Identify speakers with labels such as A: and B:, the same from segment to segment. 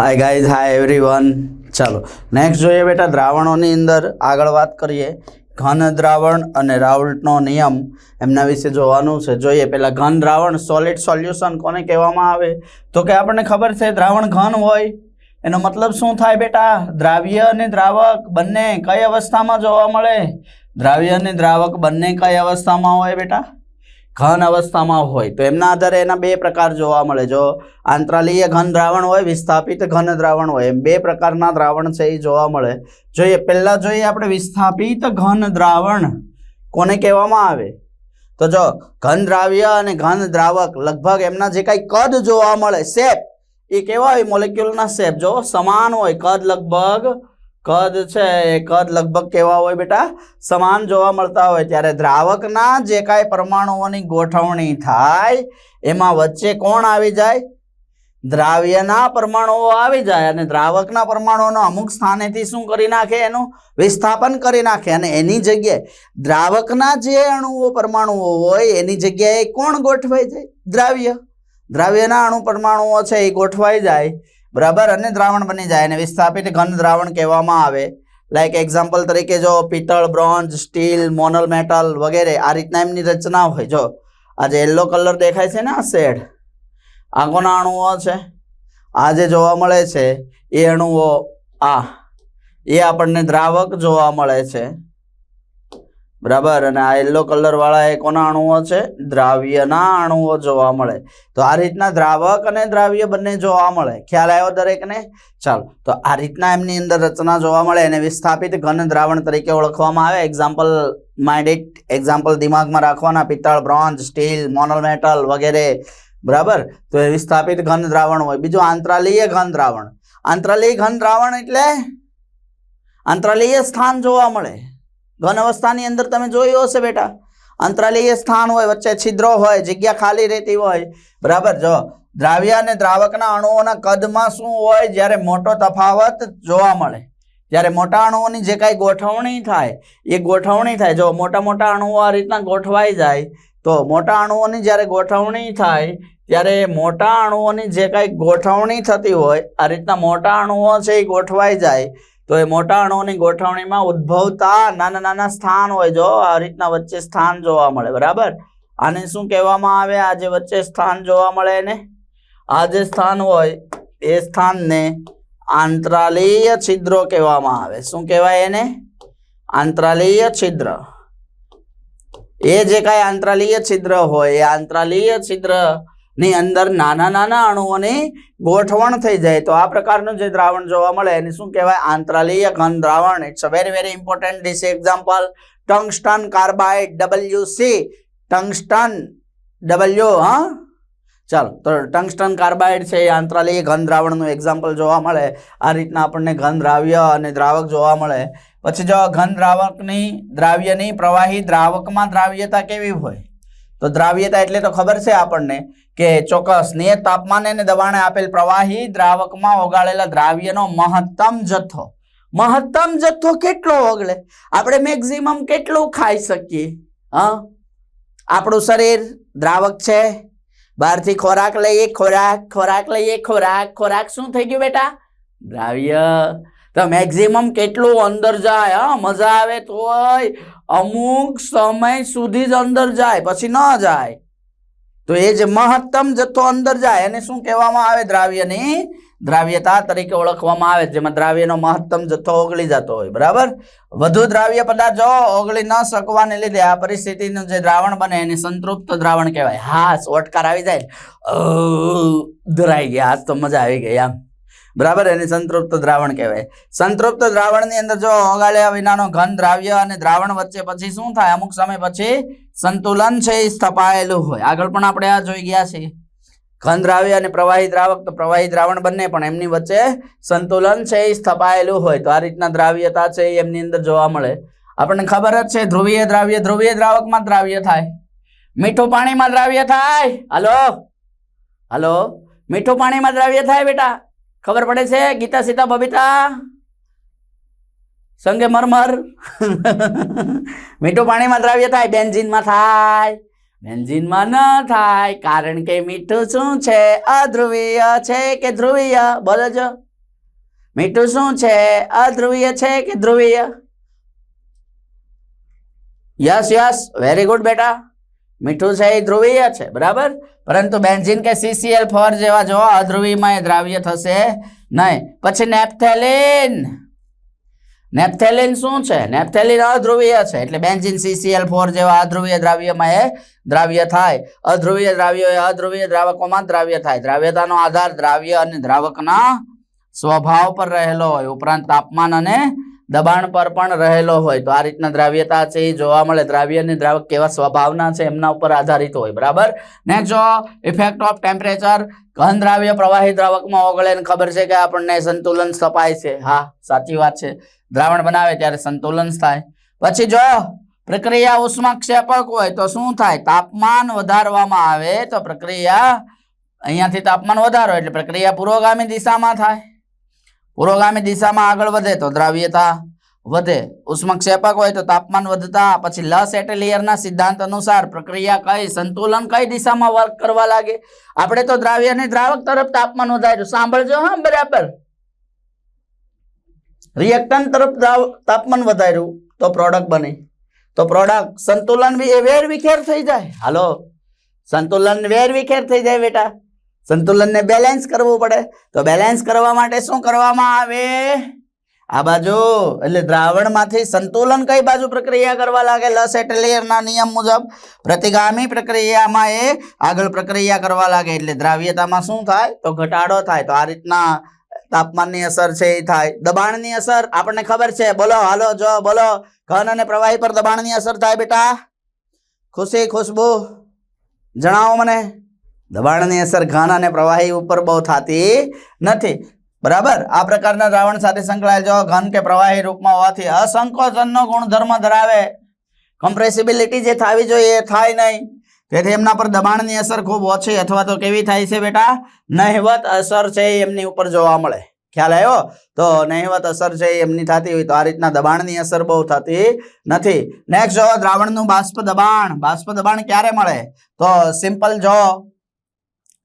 A: હાય guys hi everyone ચાલો next જોઈએ બેટા દ્રાવણોની અંદર આગળ વાત કરીએ. ઘન દ્રાવણ અને રાઉલ્ટનો નિયમ એમના વિશે જોવાનું છે. જોઈએ પહેલાં ઘન દ્રાવણ સોલિડ સોલ્યુશન કોને કહેવામાં આવે? તો કે આપણને ખબર છે દ્રાવણ ઘન હોય, એનો મતલબ શું થાય બેટા? દ્રાવ્ય અને દ્રાવક બંને કઈ અવસ્થામાં જોવા મળે? દ્રાવ્ય અને દ્રાવક બંને કઈ અવસ્થામાં હોય બેટા? ઘન અવસ્થામાં હોય. તો એમના આધારે એના બે પ્રકાર જોવા મળે. જો આંતરાલીય ઘન દ્રાવણ હોય, વિસ્થાપિત ઘન દ્રાવણ હોય, એમ બે પ્રકારના દ્રાવણ છે એ જોવા મળે. જોઈએ, પહેલાં જોઈએ આપણે વિસ્થાપિત ઘન દ્રાવણ. કોને કહેવામાં આવે? તો જો ઘન દ્રાવ્ય અને ઘન દ્રાવક લગભગ એમના જે કાંઈ કદ જોવા મળે, શેપ, એ કેવા હોય? મોલેક્યુલના શેપ. જો સમાન હોય, કદ લગભગ કદ છે એ કદ લગભગ કેવા હોય બેટા? સમાન જોવા મળતા હોય. ત્યારે દ્રાવકના જે કાંઈ પરમાણુઓની ગોઠવણી થાય, એમાં વચ્ચે કોણ આવી જાય? દ્રાવ્યના પરમાણુઓ આવી જાય અને દ્રાવકના પરમાણુઓનો અમુક સ્થાનેથી શું કરી નાખે? એનું વિસ્થાપન કરી નાખે અને એની જગ્યાએ દ્રાવકના જે અણુઓ, પરમાણુઓ હોય, એની જગ્યાએ કોણ ગોઠવાઈ જાય? દ્રાવ્ય. દ્રાવ્યના અણુ પરમાણુઓ છે એ ગોઠવાઈ જાય. બરાબર? અને દ્રાવણ બની જાય અને વિસ્થાપિત ઘન દ્રાવણ કહેવામાં આવે. લાઈક એક્ઝામ્પલ તરીકે જો પિત્તળ, બ્રોન્ઝ, સ્ટીલ, મોનલ મેટલ વગેરે આ રીતના એમની રચના હોય. જો આ જે યલો કલર દેખાય છે ને આ શેડ આ કોના અણુઓ છે. આ જે જોવા મળે છે એ અણુઓ આ. એ આપણને દ્રાવક જોવા મળે છે. બરાબર? અને આ યલો કલરવાળા એ કોના અણુઓ છે? દ્રાવ્યના અણુઓ જોવા મળે. તો આ રીતના દ્રાવક અને દ્રાવ્ય બંને જોવા મળે. ખ્યાલ આવ્યો દરેકને? ચાલો. તો આ રીતના એમની અંદર રચના જોવા મળે. એને વિસ્થાપિત ઘન દ્રાવણ તરીકે ઓળખવામાં આવે. એક્ઝામ્પલ માઇન્ડેડ એક્ઝામ્પલ દિમાગમાં રાખવાના. પિત્તળ બ્રોન્ઝ સ્ટીલ મોનલ મેટલ વગેરે. બરાબર? તો એ વિસ્થાપિત ઘન દ્રાવણ હોય. બીજું આંતરાલીય ઘન દ્રાવણ. આંતરાલીય ઘન દ્રાવણ એટલે આંતરાલીય સ્થાન જોવા મળે. ઘન અવસ્થાની અંદર તમે જોયું હશે બેટા. અંતરાલીય સ્થાન હોય, વચ્ચે છિદ્રો હોય, જગ્યા ખાલી રહેતી હોય. બરાબર? જો, દ્રાવ્ય અને દ્રાવકના અણુઓના કદમાં શું હોય, જ્યારે મોટો તફાવત જોવા મળે. જ્યારે મોટા અણુઓની જે કાંઈ ગોઠવણી થાય, એ ગોઠવણી થાય. જો, મોટા મોટા અણુઓ આ રીતના ગોઠવાઈ જાય, તો મોટા અણુઓની જ્યારે ગોઠવણી થાય, ત્યારે મોટા અણુઓની જે કાંઈ ગોઠવણી થતી હોય, આ રીતના મોટા અણુઓ છે એ ગોઠવાઈ જાય. તો એ મોટા અણુઓની ગોઠવણીમાં ઉદ્ભવતા નાના નાના સ્થાન હોય, જો આ રીતના વચ્ચે સ્થાન જોવા મળે, બરાબર? આને શું કહેવામાં આવે? આ જે વચ્ચે સ્થાન જોવા મળે એને? આ જે સ્થાન હોય, એ સ્થાનને આંતરાલીય છિદ્રો કહેવામાં આવે. શું કહેવાય એને? આંતરાલીય છિદ્ર. એ જે કાંઈ આંતરાલીય છિદ્ર હોય, એ આંતરાલીય છિદ્ર ની અંદર નાના નાના અણુઓની ગોઠવણ થઈ જાય. તો આ પ્રકારનું જે દ્રાવણ જોવા મળે, એને શું કહેવાય? આંતરાલીય ઘન દ્રાવણ. It's a very very important this example tungsten carbide W C tungsten W હા? ચાલો, તો ટંગસ્ટન કાર્બાઇડ છે, એ આંતરાલીય ઘન દ્રાવણનું એક્ઝામ્પલ જોવા મળે. આ રીતના આપણને ઘન દ્રાવ્ય અને દ્રાવક જોવા મળે. પછી જો ઘન દ્રાવકની દ્રાવ્યની પ્રવાહી દ્રાવકમાં દ્રાવ્યતા કેવી હોય? તો દ્રાવ્યતા એટલે તો ખબર છે આપણને કે ચોક્કસ નિયત તાપમાને અને દબાણે આપેલ પ્રવાહી દ્રાવકમાં ઓગાળેલા દ્રાવ્યનો મહત્તમ જથ્થો. મહત્તમ જથ્થો કેટલો ઓગળે? આપણે મેક્ઝિમમ કેટલું ખાઈ શકીએ? હા? આપણું શરીર દ્રાવક છે. બહારથી ખોરાક લઈએ, ખોરાક ખોરાક લઈએ, ખોરાક ખોરાક શું થઈ ગયું બેટા? દ્રાવ્ય. તો મેક્ઝિમમ કેટલું અંદર જાય હા મજા આવે તોય અમુક સમય સુધી જ અંદર જાય પછી ન જાય તો એ જ મહત્તમ જથ્થો અંદર જાય એને શું કહેવામાં આવે દ્રાવ્યની દ્રાવ્યતા તરીકે ઓળખવામાં આવે જેમાં દ્રાવ્યનો મહત્તમ જથ્થો ઓગળી જતો હોય બરાબર વધુ દ્રાવ્ય પદાર્થ જો ઓગળી ન શકવાને લીધે આ પરિસ્થિતિનું જે દ્રાવણ બને એને સંતૃપ્ત દ્રાવણ કહેવાય હા ઓટકાર આવી જાય ધરાઈ ગયા આજ તો મજા આવી ગઈ આમ બરાબર? એને સંતૃપ્ત દ્રાવણ કહેવાય. સંતૃપ્ત દ્રાવણની અંદર જો ઓગાળ્યા વિનાનો ઘન દ્રાવ્ય અને દ્રાવણ વચ્ચે પછી શું થાય? અમુક સમય પછી સંતુલન છે એ સ્થપાયેલું હોય. આગળ પણ આપણે આ જોઈ ગયા છીએ. ઘન દ્રાવ્ય અને પ્રવાહી દ્રાવક તો પ્રવાહી દ્રાવણ બંને, પણ એમની વચ્ચે સંતુલન છે એ સ્થપાયેલું હોય. તો આ રીતના દ્રાવ્યતા છે એ એમની અંદર જોવા મળે. આપણને ખબર જ છે, ધ્રુવીય દ્રાવ્ય ધ્રુવીય દ્રાવકમાં દ્રાવ્ય થાય. મીઠું પાણીમાં દ્રાવ્ય થાય. હાલો? હલો? મીઠું પાણીમાં દ્રાવ્ય થાય બેટા? ખબર પડે છે? ગીતા, સીતા, બબીતા? સંગે મરમર? મીઠું પાણીમાં દ્રાવ્ય થાય, બેન્ઝીનમાં થાય. બેન્ઝીનમાં ન થાય, કારણ કે મીઠું શું છે? અધ્રુવીય છે કે ધ્રુવીય? બોલો છો મીઠું શું છે? અધ્રુવીય છે કે ધ્રુવીય? Yes yes. વેરી ગુડ બેટા. મીઠું છે એ ધ્રુવીય છે, બરાબર? પરંતુ બેન્ઝીન કે સીસીએલ ફોર જેવા જો અધ્રુવીમાં એ દ્રાવ્ય થશે નહીં. પછી નેપ્થેલિન. નેપ્થેલિન શું છે? નેપ્થેલિન અધ્રુવીય છે, એટલે બેન્ઝીન સીસીએલ ફોર જેવા અધ્રુવીય દ્રાવ્યમાં એ દ્રાવ્ય થાય. અધ્રુવીય દ્રાવ્ય એ અધ્રુવીય દ્રાવકોમાં દ્રાવ્ય થાય. દ્રાવ્યતાનો આધાર દ્રાવ્ય અને દ્રાવકના સ્વભાવ પર રહેલો હોય, ઉપરાંત તાપમાન અને દબાણ પર પણ રહેલો હોય. તો આ રીતના દ્રાવ્યતા છે એ જોવા મળે. દ્રાવ્ય અને દ્રાવક કેવા સ્વભાવના છે એમના ઉપર આધારિત હોય. બરાબર? નેક્સ્ટ જો ઇફેક્ટ ઓફ ટેમ્પરેચર ઘન દ્રાવ્ય પ્રવાહી દ્રાવકમાં ઓગળે ને ખબર છે કે આપણને સંતુલન સ્થપાય છે. હા, સાચી વાત છે. દ્રાવણ બનાવે ત્યારે સંતુલન થાય. પછી જો, પ્રક્રિયા ઉષ્માક્ષેપક હોય તો શું થાય? તાપમાન વધારવામાં આવે તો પ્રક્રિયા અહીંયાથી તાપમાન વધારો. એટલે પ્રક્રિયા પુરોગામી દિશામાં થાય. પુરોગામી દિશામાં આગળ વધે તો દ્રાવ્યતા વધે. ઉષ્મક્ષેપક હોય તો તાપમાન વધતા, પછી લસ એટેલિયરના સિદ્ધાંત અનુસાર પ્રક્રિયા કઈ, સંતુલન કઈ દિશામાં વર્ક કરવા લાગે? આપણે તો દ્રાવ્ય દ્રાવક તરફ તાપમાન વધાર્યું સાંભળજો હા, બરાબર. રિએક્ટન તરફ તાપમાન વધાર્યું, તો પ્રોડક્ટ બને. તો પ્રોડક્ટ સંતુલન વેર વિખેર થઈ જાય. હાલો સંતુલન વેર વિખેર થઈ જાય બેટા. સંતુલનને બેલેન્સ કરવું પડે. તો બેલેન્સ કરવા માટે શું કરવામાં આવે? આ બાજુ, એટલે દ્રાવણમાંથી સંતુલન કઈ બાજુ પ્રક્રિયા કરવા લાગે? લસ એટેલિયરના નિયમ મુજબ પ્રતિગામી પ્રક્રિયામાં એ આગળ પ્રક્રિયા કરવા લાગે. એટલે દ્રાવ્યતામાં શું થાય? તો ઘટાડો થાય. તો આ રીતના તાપમાનની અસર છે એ થાય. દબાણની અસર આપણને ખબર છે. બોલો, હાલો, જો, બોલો. ઘન અને પ્રવાહી પર દબાણની અસર થાય બેટા. ખુશી, ખુશબુ. જણાવો મને. દબાણની અસર ઘન અને પ્રવાહી ઉપર બહુ થતી નથી. બરાબર? આ પ્રકારના દ્રાવણ સાથે સંકળાયેલ જો ઘન કે પ્રવાહી રૂપમાં હોવાથી અસંકોચનનો ગુણધર્મ ધરાવે. કમ્પ્રેસિબિલિટી જે થવી જોઈએ એ થાય નહીં. તેથી એમના પર દબાણની અસર ખૂબ ઓછી અથવા તો કેવી થાય છે બેટા? નહિવત અસર છે એમની ઉપર જોવા મળે. ખ્યાલ આવ્યો? તો નહિવત અસર છે એમની થતી હોય તો આ રીતના દબાણની અસર બહુ થતી નથી. નેક્સ્ટ જો દ્રાવણનું બાષ્પ દબાણ. બાષ્પ દબાણ ક્યારે મળે? તો સિમ્પલ જો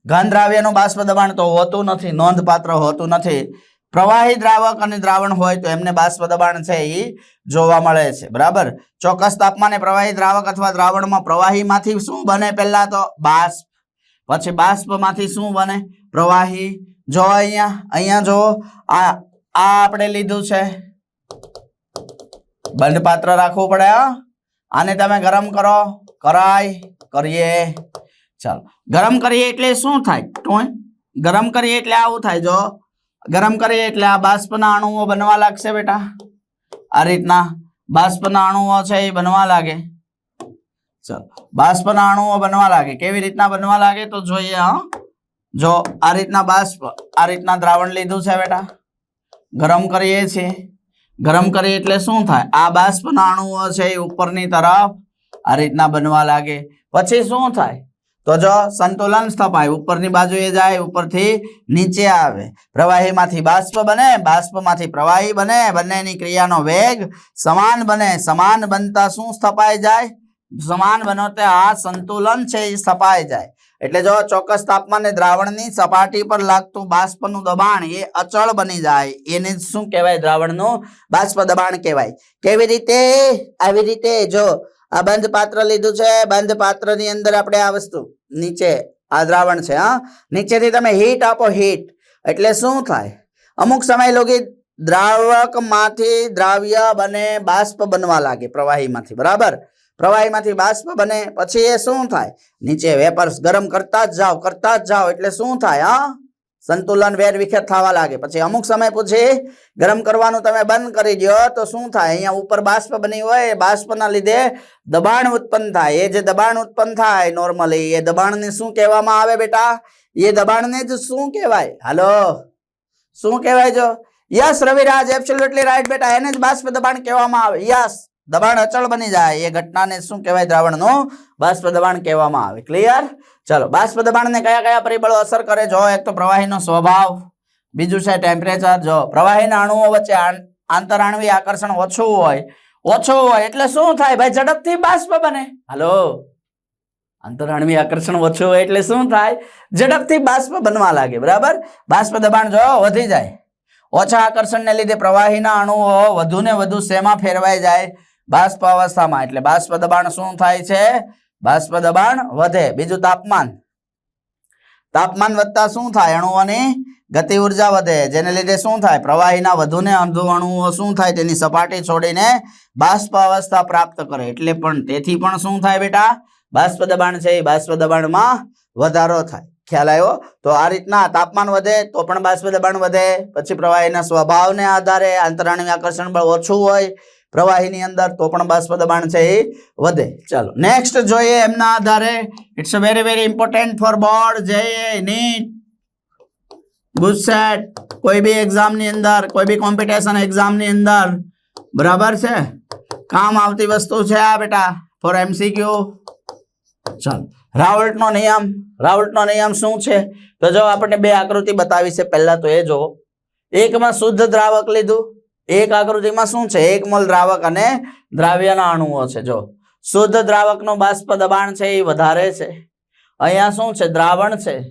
A: ઘન દ્રાવ્યનું બાષ્પ દબાણ તો હોતું નથી, નોંધપાત્ર હોતું નથી. પ્રવાહી દ્રાવક અને દ્રાવણ હોય તો એમને બાષ્પ દબાણ છે એ જોવા મળે છે. બરાબર? ચોક્કસ તાપમાને પ્રવાહી દ્રાવક અથવા દ્રાવણમાં પ્રવાહીમાંથી શું બને પહેલા તો બાષ્પ. પછી બાષ્પમાંથી શું બને? પ્રવાહી. જો અહીંયા અહીંયા જો આ આ આપણે લીધું છે. બંધ પાત્ર રાખવું પડે આને તમે ગરમ કરો, કરાય, કરીએ. ચાલો. ગરમ કરીએ એટલે શું થાય? ટોય. ગરમ કરીએ એટલે આવું થાય. જો ગરમ કરીએ એટલે આ બાષ્પના અણુઓ બનવા લાગશે બેટા. આ રીતના બાષ્પના અણુઓ છે એ બનવા લાગે. ચાલો. બાષ્પના અણુઓ બનવા લાગે. કેવી રીતના બનવા લાગે તો જોઈએ, હા. જો આ રીતના બાષ્પ, આ રીતના દ્રાવણ લીધું છે બેટા. ગરમ કરીએ છીએ. ગરમ કરીએ એટલે શું થાય? આ બાષ્પના અણુઓ છે એ ઉપરની તરફ આ રીતના બનવા લાગે. પછી શું થાય? તો જો સંતુલન સ્થપાય, ઉપરની બાજુએ જાય, ઉપરથી નીચે આવે. પ્રવાહીમાંથી બાષ્પ બને, બાષ્પમાંથી પ્રવાહી બને, બંનેની ક્રિયાનો વેગ સમાન બને. સમાન બનતા શું સ્થપાઈ જાય? સમાન બનો તે આ સંતુલન છે, એ સ્થપાઈ જાય. એટલે જો ચોક્કસ તાપમાને દ્રાવણની સપાટી પર લાગતું બાષ્પનું દબાણ એ અચળ બની જાય. એને શું કહેવાય દ્રાવણનું? બાષ્પ દબાણ કહેવાય. કેવી રીતે? આવી રીતે જો આ બંધ પાત્ર લીધું છે. બંધ પાત્રની અંદર આપણે આ વસ્તુ, નીચે, આ દ્રાવણ છે, હા? નીચેથી તમે હીટ આપો હીટ એટલે શું થાય? અમુક સમય લોગી દ્રાવકમાંથી દ્રાવ્ય બને, બાષ્પ બનવા લાગે પ્રવાહીમાંથી, બરાબર? પ્રવાહીમાંથી બાષ્પ બને, પછી એ શું થાય? નીચે વેપર્સ ગરમ કરતા જ જાઓ, કરતા જ જાઓ, એટલે શું થાય, હા? સંતુલન વેર વિખેર થવા લાગે. પછી અમુક સમય પછી, ગરમ કરવાનું તમે બંધ કરી દો તો શું થાય? અહીંયા ઉપર બાષ્પ બની હોય, એ બાષ્પના લીધે દબાણ ઉત્પન્ન થાય. એ જે દબાણ ઉત્પન્ન થાય નોર્મલી એ દબાણને શું કહેવામાં આવે બેટા? એ દબાણને જ શું કહેવાય? હાલો? શું કહેવાય જો? યસ રવિરાજ એબ્સોલ્યુટલી રાઈટ બેટા, એને જ બાષ્પ દબાણ કહેવામાં આવે. યસ. દબાણ અચળ બની જાય, એ ઘટનાને શું કહેવાય દ્રાવણનું બાષ્પ દબાણ કહેવામાં આવે. ક્લિયર ચલો બાષ્પ દબાણને કયા કયા પરિબળો અસર કરે? જો એક તો પ્રવાહીનો સ્વભાવ, બીજું છે ટેમ્પરેચર જો પ્રવાહીના અણુઓ વચ્ચે આંતરાણવી આકર્ષણ ઓછું હોય ઓછું હોય એટલે શું થાય? ભાઈ, ઝડપથી બાષ્પ બને. હાલો આંતરાણવી આકર્ષણ ઓછું હોય એટલે શું થાય? ઝડપથી બાષ્પ બનવા લાગે, બરાબર? બાષ્પ દબાણ જો વધી જાય, ઓછા આકર્ષણને લીધે પ્રવાહીના અણુઓ વધુ ને વધુ શેમાં ફેરવાઈ જાય? બાષ્પ અવસ્થામાં. એટલે બાષ્પ દબાણ શું થાય છે? બાષ્પ દબાણ વધે. બીજું તાપમાન. તાપમાન વધતા શું થાય? અણુઓની ગતિ ઊર્જા વધે. જેને લીધે શું થાય? પ્રવાહીના વધુને અણુઓ શું થાય? તેની સપાટી છોડીને બાષ્પ અવસ્થા પ્રાપ્ત કરે. એટલે પણ તેથી પણ શું થાય બેટા? બાષ્પ દબાણ છે. એ બાષ્પ દબાણમાં વધારો થાય. ખ્યાલ આવ્યો? તો આ રીતના તાપમાન વધે તો પણ બાષ્પ દબાણ વધે. પછી પ્રવાહીના સ્વભાવને આધારે આંતરાણુ આકર્ષણ બળ ઓછું હોય. પ્રવાહીની અંદર તો પણ બાષ્પ દબાણ છે એ વધે. ચાલો નેક્સ્ટ જોઈએ એમના આધારે. It's a very very important for board જે નીટ. ગુજસેટ કોઈ બી એક્ઝામની અંદર, કોઈ બી કોમ્પિટિશન એક્ઝામની અંદર. બરાબર છે? કામ આવતી વસ્તુ છે આ બેટા ફોર એમસીક્યુ ચાલો રાવલ્ટનો નિયમ. રાવલ્ટનો નિયમ શું છે? તો જો આપણને બે આકૃતિ બતાવી છે, પહેલાં તો એ જો એકમાં શુદ્ધ દ્રાવક લીધું એક આકૃતિમાં શું છે? એક મોલ દ્રાવક અને દ્રાવ્યના અણુઓ છે. જો, શુદ્ધ દ્રાવકનું બાષ્પ દબાણ છે એ વધારે છે. અહીંયા શું છે? દ્રાવણ છે.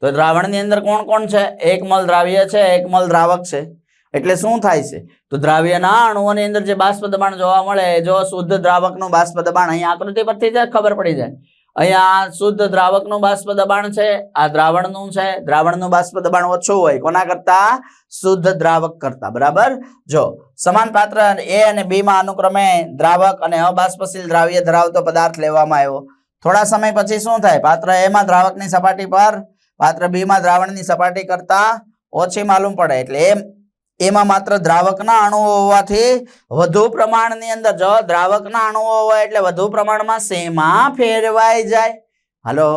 A: તો દ્રાવણની અંદર કોણ કોણ છે? એક મલ દ્રાવ્ય છે, એક મલ દ્રાવક છે. એટલે શું થાય છે? તો દ્રાવ્યના અણુઓની અંદર જે બાષ્પ દબાણ જોવા મળે, જો શુદ્ધ દ્રાવકનું બાષ્પ દબાણ અહીં આકૃતિ પરથી ખબર પડી જાય. અહીંયા શુદ્ધ દ્રાવકનું બાષ્પ દબાણ છે, આ દ્રાવણનું છે, દ્રાવણનું બાષ્પ દબાણ ઓછું હોય કોના કરતા? શુદ્ધ દ્રાવક કરતા, બરાબર? જો, સમાન પાત્ર એ અને બી માં અનુક્રમે દ્રાવક અને અબાષ્પશીલ દ્રાવ્ય ધરાવતો પદાર્થ લેવામાં આવ્યો. થોડા સમય પછી શું થાય? પાત્ર એ માં દ્રાવકની સપાટી પર, પાત્ર બી માં દ્રાવણની સપાટી કરતા ઓછી માલુમ પડે. એટલે એમ એમાં માત્ર દ્રાવકના અણુઓ હોવાથી વધુ પ્રમાણની અંદર જો દ્રાવકના અણુઓ હોય એટલે વધુ પ્રમાણમાં શેમાં ફેરવાઈ જાય? હાલો,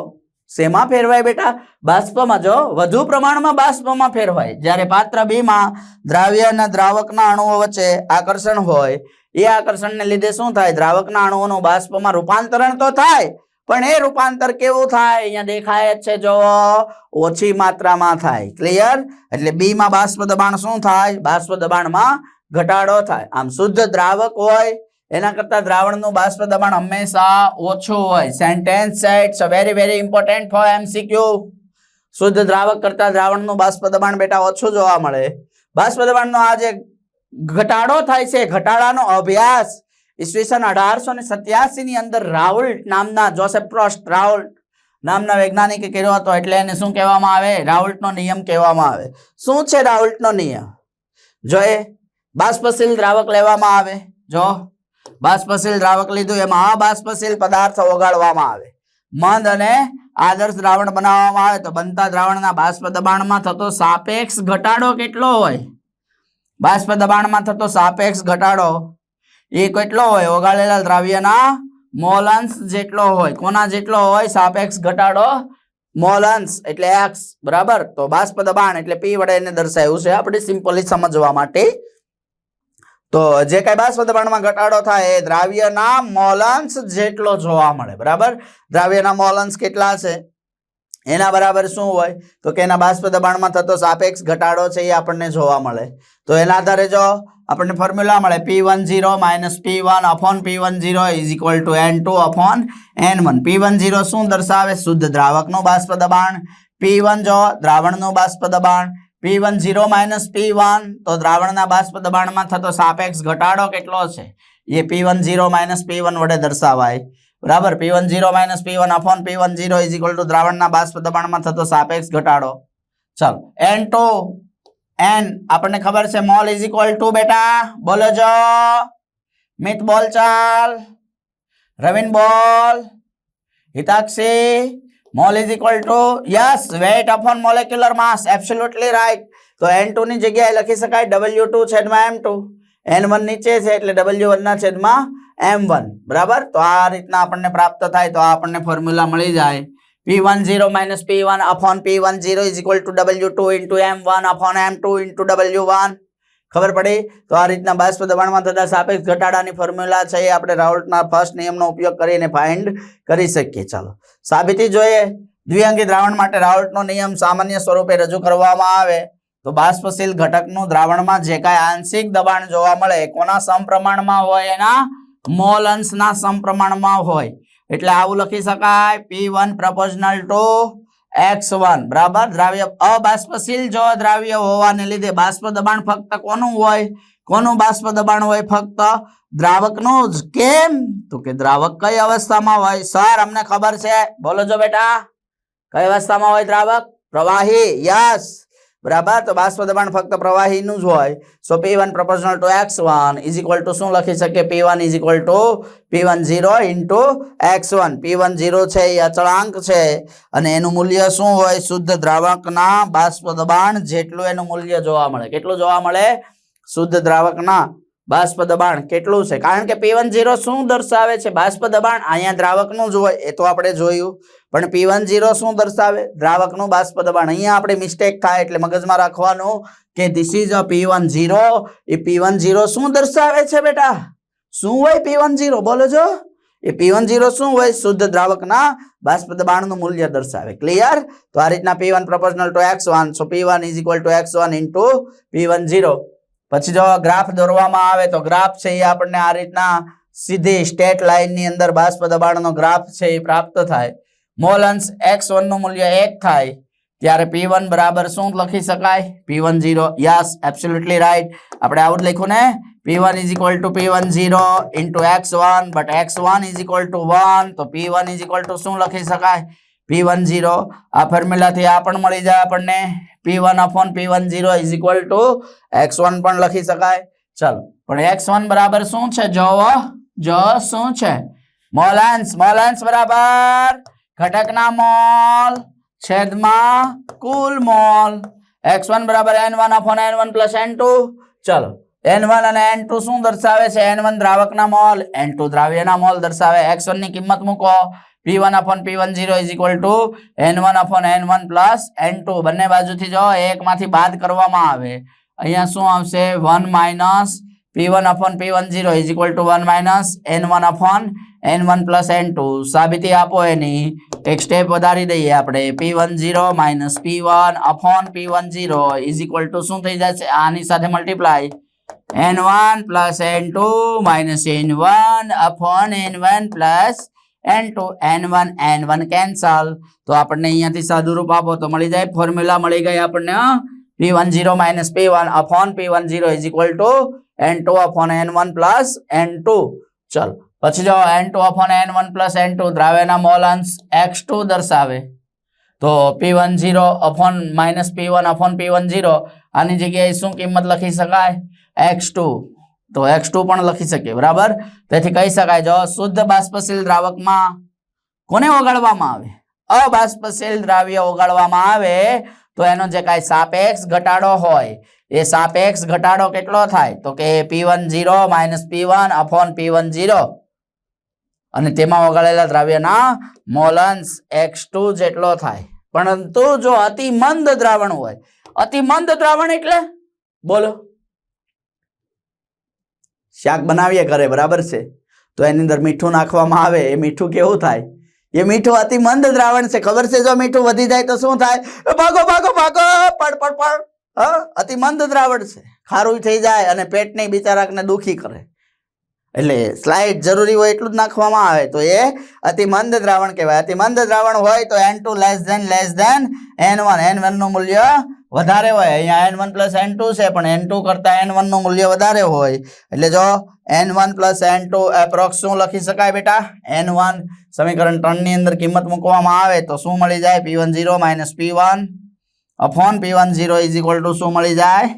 A: શેમાં ફેરવાય બેટા? બાષ્પમાં. જો વધુ પ્રમાણમાં બાષ્પમાં ફેરવાય, જ્યારે પાત્ર બીમાં દ્રાવ્ય અને દ્રાવકના અણુઓ વચ્ચે આકર્ષણ હોય, એ આકર્ષણને લીધે શું થાય? દ્રાવકના અણુઓનું બાષ્પમાં રૂપાંતરણ તો થાય પણ એ રૂપાંતર કેવું થાય? અહીંયા દેખાય છે જો ઓછી માત્રામાં થાય. ક્લિયર એટલે બી માં બાષ્પ દબાણ શું થાય? બાષ્પ દબાણમાં ઘટાડો થાય. આમ શુદ્ધ દ્રાવક હોય, એના કરતા દ્રાવણનું બાષ્પ દબાણ હંમેશા ઓછું હોય. Sentence sets very very important for MCQ શુદ્ધ દ્રાવક કરતા દ્રાવણનું બાષ્પ દબાણ બેટા ઓછું જોવા મળે. બાષ્પ દબાણનો આ જે ઘટાડો થાય છે ઘટાડાનો અભ્યાસ ઈસવીસન અઢારસો ને સત્યાસીની અંદર રાઉલ નામના જોસેફ પ્રોસ્ટ રાઉલ નામના વૈજ્ઞાનિકે કર્યો હતો એટલે એને શું કહેવામાં આવે? રાઉલ્ટનો નિયમ કહેવામાં આવે. શું છે રાઉલ્ટનો નિયમ? જો એ બાષ્પશીલ દ્રાવક લેવામાં આવે, જો બાષ્પશીલ દ્રાવક લીધું, એમાં અબાષ્પશીલ પદાર્થ ઓગાળવામાં આવે. મંદ અને આદર્શ દ્રાવણ બનાવવામાં આવે તો બનતા દ્રાવણના બાષ્પ દબાણમાં થતો સાપેક્ષ ઘટાડો કેટલો હોય? બાષ્પ દબાણમાં થતો સાપેક્ષ ઘટાડો એ કેટલો હોય? ઓગાળેલા દ્રાવ્યના મોલન્સ જેટલો હોય. કોના જેટલો હોય? સાપેક્ષ ઘટાડો મોલન્સ એટલે એક્સ બરાબર? તો બાષ્પ દબાણ એટલે પી વડે એને દર્શાવ્યું છે. આપણે સિમ્પલી સમજવા માટે. તો જે કઈ બાષ્પ દબાણમાં ઘટાડો થાય, એ દ્રાવ્યના મોલન્સ જેટલો જોવા મળે. બરાબર? દ્રાવ્યના મોલન્સ કેટલા છે? એના બરાબર શું હોય? તો કે એના બાષ્પ દબાણમાં થતો સાપેક્ષ ઘટાડો છે એ આપણને જોવા મળે. તો એના આધારે જો આપણને ફોર્મ્યુલા મળે P one zero minus P one upon P one zero is equal to N two upon N one P one zero શું દર્શાવે? શુદ્ધ દ્રાવકનું બાષ્પ દબાણ. પી વન જો દ્રાવણનું બાષ્પ દબાણ. P one zero minus P one તો દ્રાવણના બાષ્પ દબાણમાં થતો સાપેક્ષ ઘટાડો કેટલો છે? એ P one zero minus P one વડે દર્શાવાય. બરાબર? P one zero minus P one upon P one zero is equal to દ્રાવણના બાષ્પ દબાણમાં થતો સાપેક્ષ ઘટાડો. ચાલો. એન ટુ એન આપણને ખબર છે મોલ ઇઝ ઇક્વલ ટુ બેટા? બોલો જો. મિત બોલ ચાલ. રવિન બોલ. Hitakshi. Mole is equal to yes weight upon molecular mass absolutely right તો એન ટુ ની જગ્યાએ લખી શકાય ડબલ્યુ ટુ છેદમાં એમ ટુ એન વન નીચે છે એટલે ડબલ્યુ વન ના છેદમાં એમ વન બરાબર? તો આ રીતના આપણને પ્રાપ્ત થાય તો આપણને ફોર્મ્યુલા મળી જાય. P one zero minus P one upon P one zero is equal to W two into M one upon M two into W one ખબર પડી? તો આ રીતના બાષ્પ દબાણમાં થતા સાપેક્ષ ઘટાડાની ફોર્મ્યુલા છે એ આપણે રાઉલ્ટના ફર્સ્ટ નિયમનો ઉપયોગ કરીને ફાઇન્ડ કરી શકીએ. ચાલો. સાબિતી જોઈએ. દ્વિઅંગી દ્રાવણ માટે રાઉલ્ટનો નિયમ સામાન્ય સ્વરૂપે રજૂ કરવામાં આવે. તો બાષ્પશીલ ઘટકનું દ્રાવણમાં જે કાંઈ આંશિક દબાણ જોવા મળે કોના સમપ્રમાણમાં હોય એના મોલ અંશના સમપ્રમાણમાં હોય. એટલે આવું લખી શકાય. P one proportional to X one બરાબર? દ્રાવ્ય અબાષ્પશીલ જો દ્રાવ્ય હોવાને લીધે બાષ્પ દબાણ ફક્ત કોનું હોય? કોનું બાષ્પ દબાણ હોય ફક્ત દ્રાવકનું જ. કેમ? તો કે દ્રાવક કઈ અવસ્થામાં હોય? સર, અમને ખબર છે. બોલો જો બેટા. કઈ અવસ્થામાં હોય દ્રાવક? પ્રવાહી. યસ. બરાબર? તો બાષ્પ દબાણ ફક્ત પ્રવાહીનું જ હોય. So P one proportional to X one is equal to શું લખી શકીએ? P one is equal to P one zero into X one P one zero છે, એ અચળાંક છે. અને એનું મૂલ્ય શું હોય? શુદ્ધ દ્રાવકના બાષ્પ દબાણ જેટલું એનું મૂલ્ય જોવા મળે. કેટલું જોવા મળે? શુદ્ધ દ્રાવકના. બાષ્પ દબાણ કેટલું છે? કારણ કે પી વન ઝીરો શું દર્શાવે છે? બાષ્પ દબાણ અહીંયા દ્રાવકનું જ હોય, એ તો આપણે જોયું. પણ પી વન ઝીરો શું દર્શાવે? દ્રાવકનું બાષ્પ દબાણ. અહીંયા આપણે મિસ્ટેક થાય એટલે મગજમાં રાખવાનું કે this is a P one zero A P one zero શું દર્શાવે છે બેટા? શું હોય પી વન ઝીરો બોલો છો એ પી વન ઝીરો શું હોય? શુદ્ધ દ્રાવકના બાષ્પ દબાણનું મૂલ્ય દર્શાવે. ક્લિયર તો આ રીતના P one proportional to X one so P one is equal to X one into P one zero પછી જો ગ્રાફ દોરવામાં આવે તો ગ્રાફ છે એ આપણને આ રીતના સીધી સ્ટેટ લાઇનની અંદર બાષ્પ દબાણનો ગ્રાફ છે એ પ્રાપ્ત થાય. મોલ અંશ એક્સ વનનું મૂલ્ય એક થાય ત્યારે પી વન બરાબર શું લખી શકાય? P one zero. Yes absolutely right આપણે આવું જ લખ્યું ને? P one is equal to P one zero into X one but X one is equal to one. તો P one is equal to શું લખી શકાય? P one zero. આ ફોર્મ્યુલાથી આ પણ મળી જાય આપણને. P one upon P one zero is equal to X one પણ લખી શકાય. ચલો, પણ એક્સ વન બરાબર શું છે? જોવો જો શું છે? મોલાંશ મોલાંશ બરાબર. ઘટકના મોલ, છેદમાં કુલ મોલ. એક્સ વન બરાબર N one upon N one plus N two ચલો એન વન અને એન ટુ શું દર્શાવે છે? એન વન દ્રાવકના મોલ એન ટુ દ્રાવ્યના મોલ દર્શાવે. એક્સ વનની કિંમત મૂકો. P one upon P one zero is equal to N one upon N one plus N two બંને બાજુથી જો એકમાંથી બાદ કરવામાં આવે, અહીંયા શું આવશે? One minus P one upon P one zero is equal to one minus N one upon N one plus N two સાબિતી આપો એની. એક સ્ટેપ વધારી દઈએ આપણે. P one zero minus P one upon P one zero is to શું થઈ જશે? આની સાથે multiply N one plus N two minus N one upon N two N one N one cancel તો આપણને અહીંયાથી સાદુરૂપ આપો તો મળી જાય ફોર્મ્યુલા મળી ગઈ આપણને P one zero minus P one upon P one zero is equal to N two upon N one plus N two ચલો, પછી જો N two upon N one plus N two દ્રાવ્યના mall અંશ X two દર્શાવે. તો P one zero upon minus P one upon P one zero આની જગ્યાએ શું કિંમત લખી શકાય? એક્સ ટુ તો એક્સ ટુ પણ લખી શકીએ, બરાબર? તેથી કહી શકાય, જો શુદ્ધ બાષ્પશીલ દ્રાવકમાં કોને ઓગાળવામાં આવે? અબાષ્પશીલ દ્રાવ્ય ઓગાળવામાં આવે તો એનો જે કાંઈ સાપેક્ષ ઘટાડો હોય, એ સાપેક્ષ ઘટાડો કેટલો થાય? તો કે P one zero minus P one upon P one zero અને તેમાં ઓગાળેલા દ્રાવ્યના મોલન્સ એક્સ ટુ જેટલો થાય. પરંતુ જો અતિમંદ દ્રાવણ હોય અતિ મંદ દ્રાવણ એટલે? બોલો. શાક બનાવીએ ઘરે, બરાબર છે? તો એની અંદર મીઠું નાખવામાં આવે, એ મીઠું કેવું થાય? એ મીઠું અતિ મંદ દ્રાવણ છે, ખબર છે? જો મીઠું વધી જાય તો શું થાય? ભાગો ભાગો ભાગો, પડ પડ પડ અતિ મંદ દ્રાવણ છે. ખારું થઈ જાય અને પેટને બિચારાકને દુખી કરે. એટલે સ્લાઇડ જરૂરી હોય એટલું જ નાખવામાં આવે તો એ અતિ મંદ દ્રાવણ કહેવાય. અતિ મંદ દ્રાવણ હોય તો N two less than less than N one N વનનું મૂલ્ય વધારે હોય. અહીંયા N one plus N two છે, પણ એન ટુ કરતાં એન વનનું મૂલ્ય વધારે હોય. એટલે જો N one plus N two approx શું લખી શકાય બેટા? એન વન સમીકરણ ત્રણની અંદર કિંમત મૂકવામાં આવે તો શું મળી જાય? P one zero minus P one upon P one zero is equal to શું મળી જાય?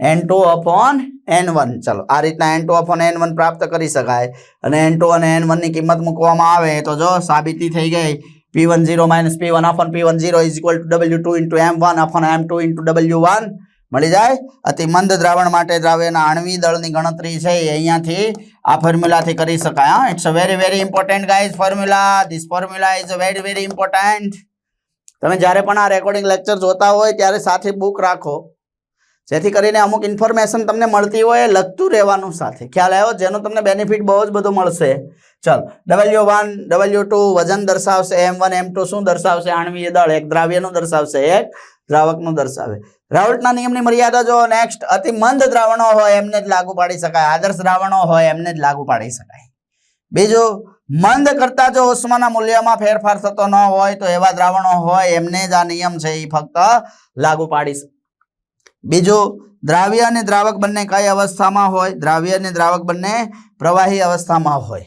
A: N two upon N one ચલો, આ રીતના N two upon N one પ્રાપ્ત કરી શકાય. અને એન ટુ અને એન વનની કિંમત મૂકવામાં આવે તો જો સાબિતી થઈ ગઈ. P one zero minus P one upon P one zero is equal to W two into M one upon M two into W one મળી જાય? અતિ મંદ દ્રાવણ માટે દ્રાવ્યના આણવી દળની ગણતરી છે. એ અહીંયાથી આ ફોર્મ્યુલાથી કરી શકાય, હા. It's a very very important guys formula this formula is a very very important તમે જ્યારે પણ આ રેકોર્ડિંગ લેક્ચર જોતા હોય, ત્યારે સાથે બુક રાખો. જેથી કરીને અમુક ઇન્ફોર્મેશન તમને મળતી હોય એ લખતું રહેવાનું સાથે. ખ્યાલ આવ્યો? જેનો તમને બેનિફિટ બહુ જ બધો મળશે. ચલ. ડબલ્યુ વન ડબલ્યુ ટુ વજન દર્શાવશે એમ વન એમ ટુ શું દર્શાવશે? આણવીય દળ. એક દ્રાવ્યનું દર્શાવશે, એક દ્રાવકનું દર્શાવે. રાઉટના નિયમની મર્યાદા જો નેક્સ્ટ અતિ મંદ દ્રાવણો હોય, એમને જ લાગુ પાડી શકાય. આદર્શ દ્રાવણો હોય, એમને જ લાગુ પાડી શકાય. બીજું, મંદ કરતા જો ઉષ્માના મૂલ્યમાં ફેરફાર થતો ન હોય, તો એવા દ્રાવણો હોય, એમને જ આ નિયમ છે એ ફક્ત લાગુ પાડી શકે બીજું, દ્રાવ્ય અને દ્રાવક બંને કઈ અવસ્થામાં હોય? દ્રાવ્ય અને દ્રાવક બંને પ્રવાહી અવસ્થામાં હોય.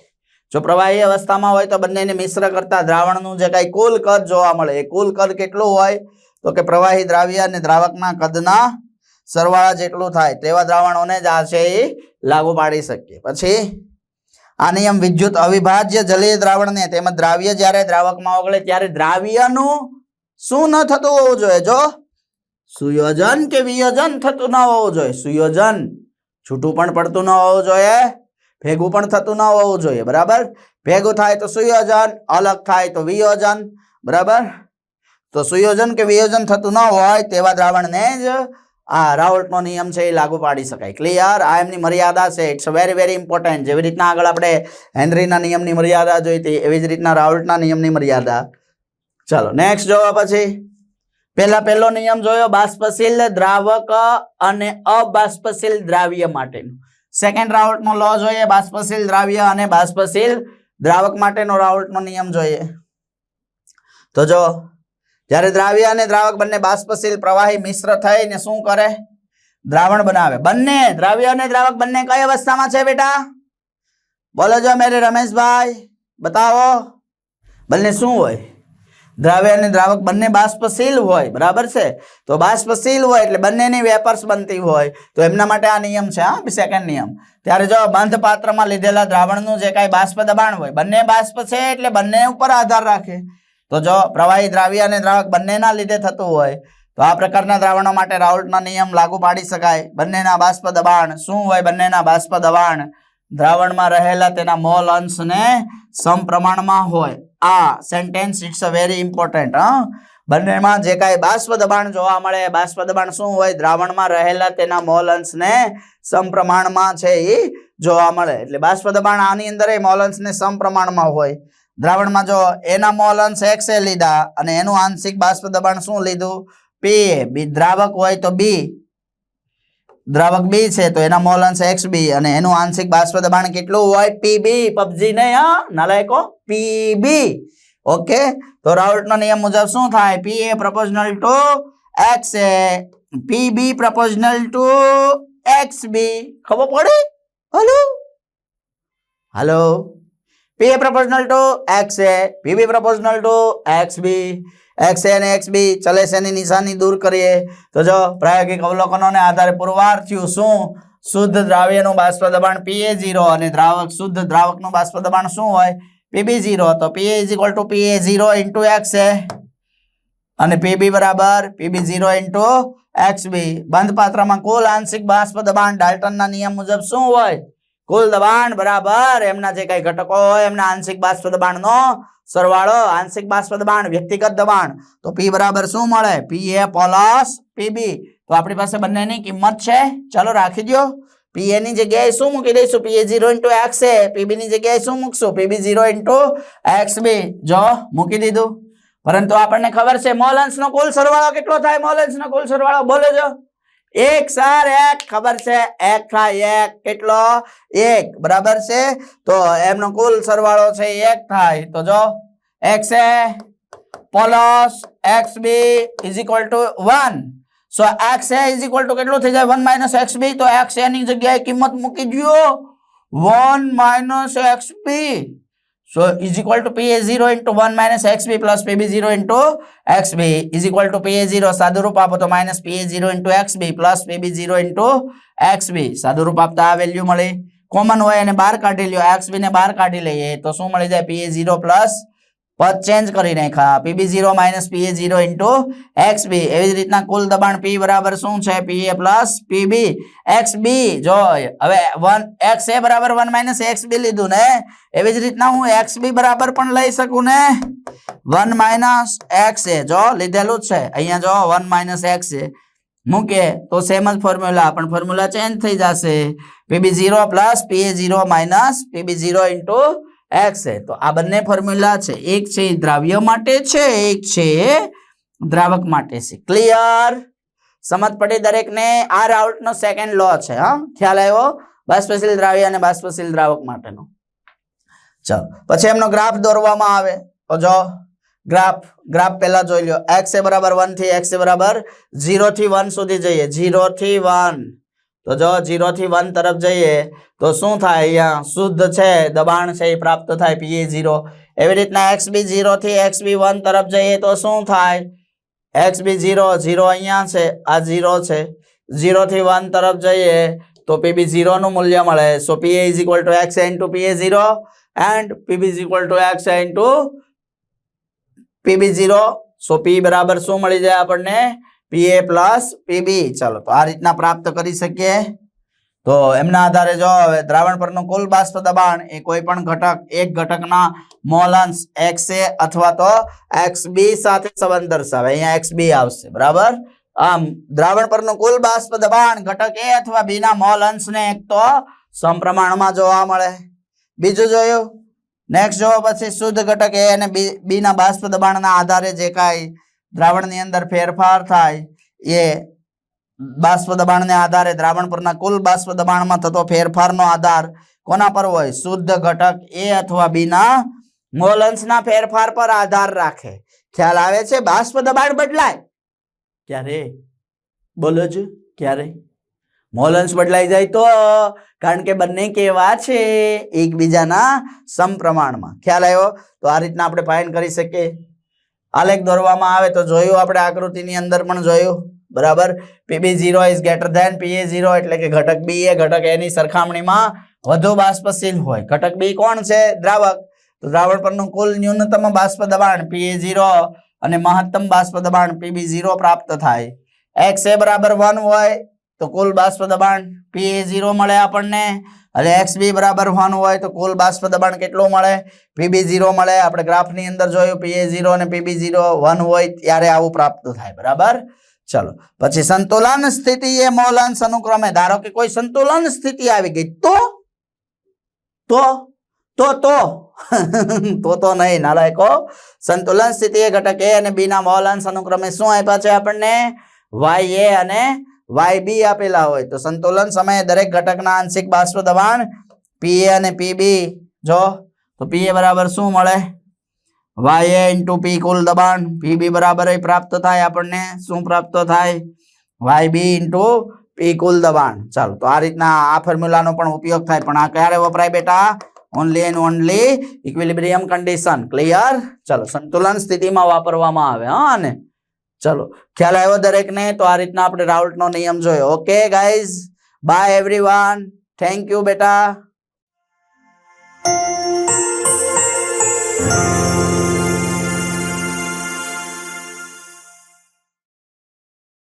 A: જો પ્રવાહી અવસ્થામાં હોય તો બંનેને મિશ્ર કરતા દ્રાવણનું જે કાંઈ કુલ કદ જોવા મળે, એ કુલ કદ કેટલું હોય? તો કે પ્રવાહી દ્રાવ્ય અને દ્રાવકના કદના સરવાળા જેટલું થાય, તેવા દ્રાવણોને જ આ છે એ લાગુ પાડી શકીએ. પછી, આ નિયમ વિદ્યુત અવિભાજ્ય જલીય દ્રાવણને, તેમજ દ્રાવ્ય જ્યારે દ્રાવકમાં ઓગળે, ત્યારે દ્રાવ્યનું શું ન થતું હોવું જોઈએ? જો સુયોજન કે વિયોજન થતું ન હોવું જોઈએ? સુયોજન. છૂટું પણ પડતું ન હોવું જોઈએ. ભેગું પણ થતું ન હોવું જોઈએ. બરાબર? ભેગું થાય તો સુયોજન, અલગ થાય તો વિયોજન. બરાબર? તો સુયોજન કે વિયોજન થતું ન હોય તેવા દ્રાવણને જ આ રાવટનો નિયમ છે એ લાગુ પાડી શકાય. ક્લિયર આ એમની મર્યાદા છે. ઇટ્સ વેરી વેરી ઇમ્પોર્ટન્ટ જેવી રીતના આગળ આપણે હેનરીના નિયમની મર્યાદા જોઈ હતી, એવી જ રીતના રાવટના નિયમની મર્યાદા. ચાલો નેક્સ્ટ જોવા પછી. પહેલા પહેલો નિયમ જોયો, બાષ્પશીલ દ્રાવક અને અબાષ્પશીલ દ્રાવ્ય માટેનો. સેકન્ડ રાઉલ્ટનો લો જોઈએ, બાષ્પશીલ દ્રાવ્ય અને બાષ્પશીલ દ્રાવક માટેનો રાવટનો નિયમ જોઈએ. તો જો, જ્યારે દ્રાવ્ય અને દ્રાવક બંને બાષ્પશીલ પ્રવાહી મિશ્ર થઈને શું કરે? દ્રાવણ બનાવે. બંને, દ્રાવ્ય અને દ્રાવક બંને કઈ અવસ્થામાં છે બેટા? બોલો જો મેરે રમેશભાઈ, બતાવો. બંને શું હોય? દ્રાવ્ય અને દ્રાવક બંને બાષ્પશીલ હોય, બરાબર છે? તો બાષ્પશીલ હોય એટલે બંનેની વેપર્સ બનતી હોય. તો એમના માટે આ નિયમ છે, હા સેકન્ડ નિયમ. ત્યારે જો બંધ પાત્રમાં લીધેલા દ્રાવણનું જે કાંઈ બાષ્પ દબાણ હોય, બંને બાષ્પ છે એટલે બંને ઉપર આધાર રાખે. તો જો પ્રવાહી દ્રાવ્ય અને દ્રાવક બંનેના લીધે થતું હોય, તો આ પ્રકારના દ્રાવણો માટે રાઉલ્ટના નિયમ લાગુ પાડી શકાય. બંનેના બાષ્પ દબાણ શું હોય, બંનેના બાષ્પ દબાણ? દ્રાવણમાં રહેલા તેના મોલ અંશને સમપ્રમાણમાં હોય. આ sentence it's a very important હા. બંનેમાં જે કાંઈ બાષ્પ દબાણ જોવા મળે, બાષ્પ દબાણ શું હોય? દ્રાવણમાં રહેલા તેના મોલ અંશને સમપ્રમાણમાં છે એ જોવા મળે. એટલે બાષ્પ દબાણ આની અંદર એ મોલ અંશને સમપ્રમાણમાં હોય. દ્રાવણમાં જો એના મોલ અંશ એક્સ લીધા અને એનું આંશિક બાષ્પ દબાણ શું લીધું? પી બી દ્રાવક હોય તો બી દ્રાવક બી છે, તો એના મોલ અંશ એક્સ બી અને એનું આંશિક બાષ્પ દબાણ કેટલું હોય? પીબી પબજી નહીં, હા? નાલાયકો? પીબી ઓકે તો રાઉલ્ટનો નિયમ મુજબ શું થાય? P A proportional to X A P B proportional to X B ખબર પડી? Hello? Hello? P A proportional to X A P B proportional to X B X A અને એક્સ બી ચલે છે એની નિશાની દૂર કરીએ. તો જો પ્રાયોગિક અવલોકનોને આધારે પુરવાર થયું શું? શુદ્ધ દ્રાવ્યનું બાષ્પ દબાણ પીએ ઝીરો અને દ્રાવક શુદ્ધ દ્રાવકનું બાષ્પ દબાણ શું હોય? પીબી ઝીરો તો PA is equal to PA zero into X છે અને પીબી બરાબર PB zero into X B બંધ પાત્રમાં કુલ આંશિક બાષ્પ દબાણ ડાલ્ટનના નિયમ મુજબ શું હોય? કુલ દબાણ બરાબર એમના જે કઈ ઘટકો હોય એમના આંશિક બાષ્પ દબાણનો સરવાળો, આંશિક બાષ્પ દબાણ વ્યક્તિગત દબાણ. તો પી બરાબર શું મળે? પી એ પ્લસ પીબી તો આપણી પાસે બંનેની કિંમત છે. ચલો રાખી દો પીએ ની જગ્યાએ શું મૂકી દઈશું? PA zero into X A PB ની જગ્યાએ શું મૂકશું? PB zero into X B જો, મૂકી દીધું. પરંતુ આપણને ખબર છે મોલન્સ નો કુલ સરવાળો કેટલો થાય? મોલન્સ નો કુલ સરવાળો બોલો જો. એક સર, એક ખબર છે, એક થાય, એક કેટલો? એક. બરાબર છે? તો એમનો કુલ સરવાળો છે એક થાય. તો જો X A plus X B is equal to one. So X A is equal to કેટલું થઈ જાય? One minus X B. તો એક્સ એની જગ્યાએ કિંમત મૂકી દો one minus X B. So is equal to PA 0 into 1 minus XB plus PB 0 into XB is equal to PA 0 સાદું આપો તો minus PA 0 into XB plus PB 0 into XB સાદુરૂપ આપતા આ વેલ્યુ મળે કોમન હોય અને બહાર કાઢી લ્યો XB ને બહાર કાઢી લઈએ તો શું મળી જાય PA 0 plus પદ ચેન્જ કરી નાખ્યા PB 0 minus PA 0 into XB એવી જ રીતના કુલ દબાણ P બરાબર શું છે PA plus PB XB જો હવે 1 XA બરાબર 1 minus XB લીધું ને એવી જ રીતના હું XB બરાબર પણ લઈ શકું ને 1 minus XA જો લીધેલું જ છે અહીંયા જો 1 minus XA મૂકે તો સેમ જ ફોર્મ્યુલા પણ ફોર્મ્યુલા ચેન્જ થઈ જશે। PB 0 plus PA 0 minus PB 0 into X છે. તો આ બંને ફોર્મ્યુલા છે. એક છે એ દ્રાવ્ય માટે છે, એક છે એ દ્રાવક માટે છે. ક્લિયર સમજ પડી દરેકને? આ રાઉટનો સેકન્ડ લો છે, હા? ખ્યાલ આવ્યો? બાષ્પશીલ દ્રાવ્ય અને બાષ્પશીલ દ્રાવક માટેનો. ચાલો. પછી એમનો ગ્રાફ દોરવામાં આવે. તો જો ગ્રાફ ગ્રાફ પહેલા જોઈ લો એક્સ એ બરાબર વનથી એક્સ એ બરાબર ઝીરો થી વન સુધી જઈએ. ઝીરો થી વન તો જો ઝીરો થી વન તરફ જઈએ, તો શું થાય અહીંયા? શુદ્ધ છે, દબાણ છે એ પ્રાપ્ત થાય પીએ ઝીરો એવી રીતના એક્સ બી ઝીરો થી એક્સ બી વન તરફ જઈએ તો શું થાય? એક્સ બી ઝીરો ઝીરો અહીંયા છે, આ ઝીરો છે. ઝીરો થી વન તરફ જઈએ, તો પીબી ઝીરો નું મૂલ્ય મળે. So PA is equal to X into PA zero and PB is equal to X into PB zero so P બરાબર શું મળી જાય આપણને? પીએ પ્લસ પીબી ચાલો, તો આ રીતના પ્રાપ્ત કરી શકીએ. તો એમના આધારે જો હવે દ્રાવણ પરનું કુલ બાષ્પ દબાણ એ કોઈ પણ ઘટક, એક ઘટકના મોલ અંશ એક્સ એ અથવા તો એક્સ બી સાથે સંબંધ દર્શાવે. અહીંયા એક્સ બી આવશે, બરાબર? આમ, દ્રાવણ પરનું કુલ બાષ્પ દબાણ ઘટક એ અથવા બી ના મોલ અંશને એક તો સમપ્રમાણમાં જોવા મળે. બીજું જોયું? નેક્સ્ટ જોવો પછી શુદ્ધ ઘટક એ અને બી ના બાષ્પ દબાણના આધારે જે કાંઈ દ્રાવણની અંદર ફેરફાર થાય એ બાષ્પ દબાણને આધારે દ્રાવણ પરના કુલ બાષ્પ દબાણમાં થતો ફેરફારનો આધાર કોના પર હોય? શુદ્ધ ઘટક એ અથવા બીના મોલ ફેરફાર પર આધાર રાખે. ખ્યાલ આવે છે? બાષ્પ દબાણ બદલાય. ક્યારે? બોલો જ, ક્યારે? મોલ અંશ બદલાઈ જાય તો? કારણ કે બંને કેવા છે એકબીજાના સમપ્રમાણમાં. ખ્યાલ આવ્યો? તો આ રીતના આપણે ફાઇન કરી શકીએ. આલેખ દોરવામાં આવે તો જોયું આપણે આકૃતિની અંદર પણ જોયું. બરાબર? PB zero is greater than PA zero એટલે કે ઘટક બી એ ઘટક એની સરખામણીમાં વધુ બાષ્પશીલ હોય. ઘટક બી કોણ છે? દ્રાવક. તો દ્રાવણ પરનું કુલ ન્યૂનતમ બાષ્પ દબાણ પીએ ઝીરો અને મહત્તમ બાષ્પ દબાણ પીબી ઝીરો પ્રાપ્ત થાય. એક્સ એ બરાબર વન હોય તો કુલ બાષ્પ દબાણ પીએ ઝીરો મળે આપણને. અને એક્સ બી બરાબર વન હોય તો કુલ બાષ્પ દબાણ કેટલું મળે? પીબી ઝીરો મળે. આપણે ગ્રાફની અંદર જોયું પીએ ઝીરો અને પીબી ઝીરો વન હોય ત્યારે આવું પ્રાપ્ત થાય. બરાબર? ચલો. પછી સંતુલન સ્થિતિ એ મોલંશ અનુક્રમે ધારો કે કોઈ સંતુલન સ્થિતિ આવી ગઈ, તો? તો? તો તો? તો તો નહીં, નાલાયકો સંતુલન સ્થિતિ એ ઘટક એ અને બી ના મોલંશ અનુક્રમે શું આપ્યા છે આપણને? વાય એ અને વાય બી આપેલા હોય તો સંતુલન સમયે દરેક ઘટકના આંશિક બાષ્પ દબાણ પી એ અને પીબી જો? તો પી એ બરાબર શું મળે? વાય એ ઇન્ટુ પી કુલ દબાણ. પીબી બરાબર પ્રાપ્ત થાય આપણને. શું પ્રાપ્ત થાય? વાય બી ઇન્ટુ પી કુલ દબાણ. ચાલો, તો આ રીતના આ ફોર્મ્યુલાનો પણ ઉપયોગ થાય. પણ આ ક્યારે વપરાય બેટા? Only and only equilibrium condition clear ચાલો, સંતુલન સ્થિતિમાં વાપરવામાં આવે. હા ને ચલો, ખ્યાલ આવ્યો દરેકને? તો આ રીતના આપણે રાઉટનો નિયમ જોયો. Okay guys bye everyone thank you બેટા.